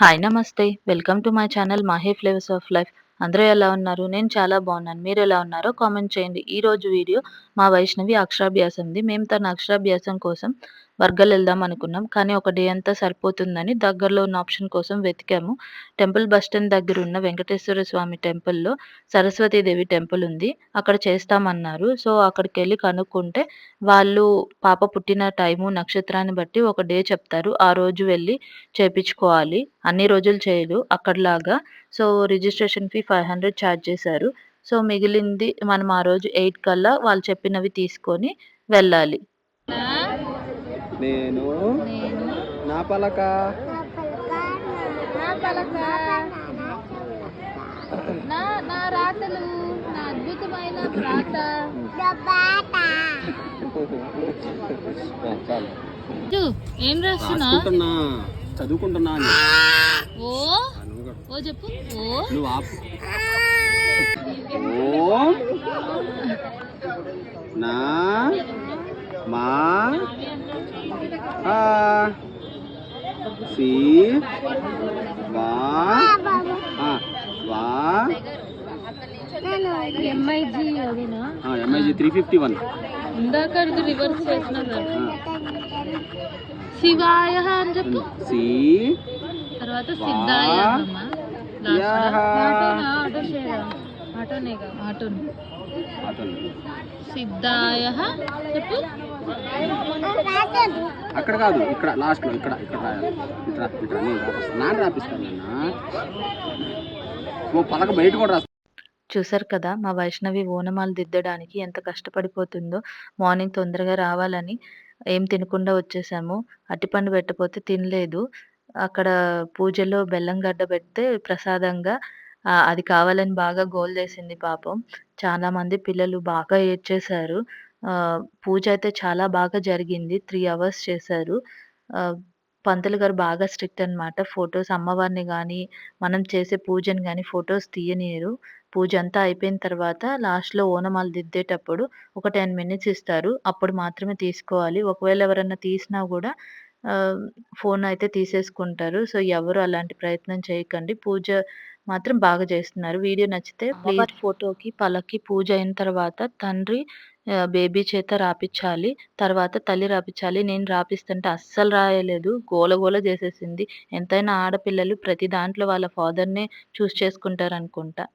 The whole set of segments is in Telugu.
హాయ్ నమస్తే. Welcome to my channel Mahe flavours of life అందరూ ఎలా ఉన్నారు? నేను చాలా బాగున్నాను. మీరు ఎలా ఉన్నారో కామెంట్ చేయండి. ఈ రోజు వీడియో మా వైష్ణవి అక్షరాభ్యాసంది. మేము తన అక్షరాభ్యాసం కోసం వర్గల్ వెళ్దాం అనుకున్నాం. కానీ ఒక డే అంతా సరిపోతుందని దగ్గరలో ఉన్న ఆప్షన్ కోసం వెతికాము. టెంపుల్ బస్టాండ్ దగ్గర ఉన్న వెంకటేశ్వర స్వామి టెంపుల్లో సరస్వతీదేవి టెంపుల్ ఉంది. అక్కడ చేస్తామన్నారు. సో అక్కడికి వెళ్ళి కనుక్కుంటే వాళ్ళు పాప పుట్టిన టైము నక్షత్రాన్ని బట్టి ఒక డే చెప్తారు. ఆ రోజు వెళ్ళి చేపించుకోవాలి. అన్ని రోజులు చేయదు అక్కడలాగా. So registration fee five hundred charge చేశారు. సో మిగిలింది మనం ఆ రోజు ఎయిట్ కల్లా వాళ్ళు చెప్పినవి తీసుకొని వెళ్ళాలి. నేను నా పలక. నా పలక. నా రాతలు నా అద్భుతమైన రాత. ఏం రాస్తున్నా? చదువుకుంటున్నా. ఓ. ఓ చెప్పు. ఓ? నువ్వు ఆపు. ఓం? నా మా సి వా ఆ, వా. ఎంఐజీ త్రీ ఫిఫ్టీ వన్ ఇందాక అది రివర్స్ చేసిన శివాయ అని చెప్పు. సి తర్వాత. సిద్ధాయ అమ్మా. Last యా. కదా? ఆటోనా ఆటో షేరా ఆటోనేగా ఆటోని. సిద్ధాయ చెప్పు. అక్కడ కాదు ఇక్కడ లాస్ట్లో ఇక్కడ ఇక్కడ రాయాలి. ఇట్రా ఇట్రా నేను రాపిస్తాను నాన్న రాపిస్తాను నాన్న. ఓ పలక బయట కూడా చూసారు కదా మా వైష్ణవి ఓనమాలు దిద్దడానికి ఎంత కష్టపడిపోతుందో మార్నింగ్ తొందరగా రావాలని ఏం తినకుండా వచ్చేసాము. అట్టిపండు పెట్టకపోతే తినలేదు. అక్కడ పూజలో బెల్లం గడ్డ పెడితే ప్రసాదంగా అది కావాలని బాగా గోల్ చేసింది పాపం చాలా మంది పిల్లలు బాగా ఏడ్చేశారు పూజ అయితే చాలా బాగా జరిగింది త్రీ అవర్స్ చేశారు పంతులు గారు బాగా స్ట్రిక్ట్ అన్నమాట ఫొటోస్ అమ్మవారిని కానీ మనం చేసే పూజని కానీ ఫొటోస్ తీయనీయరు పూజ అంతా అయిపోయిన తర్వాత లాస్ట్‌లో ఓనమాలు దిద్దేటప్పుడు ఒక 10 మినిట్స్ ఇస్తారు. అప్పుడు మాత్రమే తీసుకోవాలి. ఒకవేళ ఎవరన్నా తీసినా కూడా ఫోన్ అయితే తీసేసుకుంటారు. సో, ఎవరు అలాంటి ప్రయత్నం చేయకండి. పూజ మాత్రం బాగా చేస్తున్నారు. వీడియో నచ్చితే ప్లీజ్ ఫోటోకి, పల్లకి పూజ అయిన తర్వాత తండ్రి ఆహ్, బేబీ చేత రాపిచ్చాలి. తర్వాత తల్లి రాపిచ్చాలి. నేను రాపిస్తుంటే అస్సలు రాయలేదు. గోల గోల చేసేసింది. ఎంతైనా ఆడపిల్లలు ప్రతి దాంట్లో వాళ్ళ ఫాదర్‌నే చూజ్ చేసుకుంటారనుకుంటా.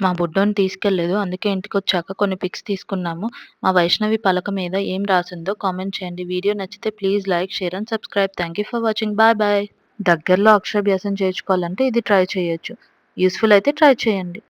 మా బుడ్డోడిని తీసుకెళ్ళలేదు. అందుకే ఇంటికొచ్చాక కొన్ని పిక్స్ తీసుకున్నాము. మా వైష్ణవి పలక మీద ఏం రాసుందో కామెంట్ చేయండి. వీడియో నచ్చితే please like, share and subscribe. Thank you for watching. Bye bye. దగ్గరలో అక్షరాభ్యాసం చేర్చుకోవాలంటే ఇది ట్రై చేయొచ్చు. యూస్ఫుల్ అయితే ట్రై చేయండి.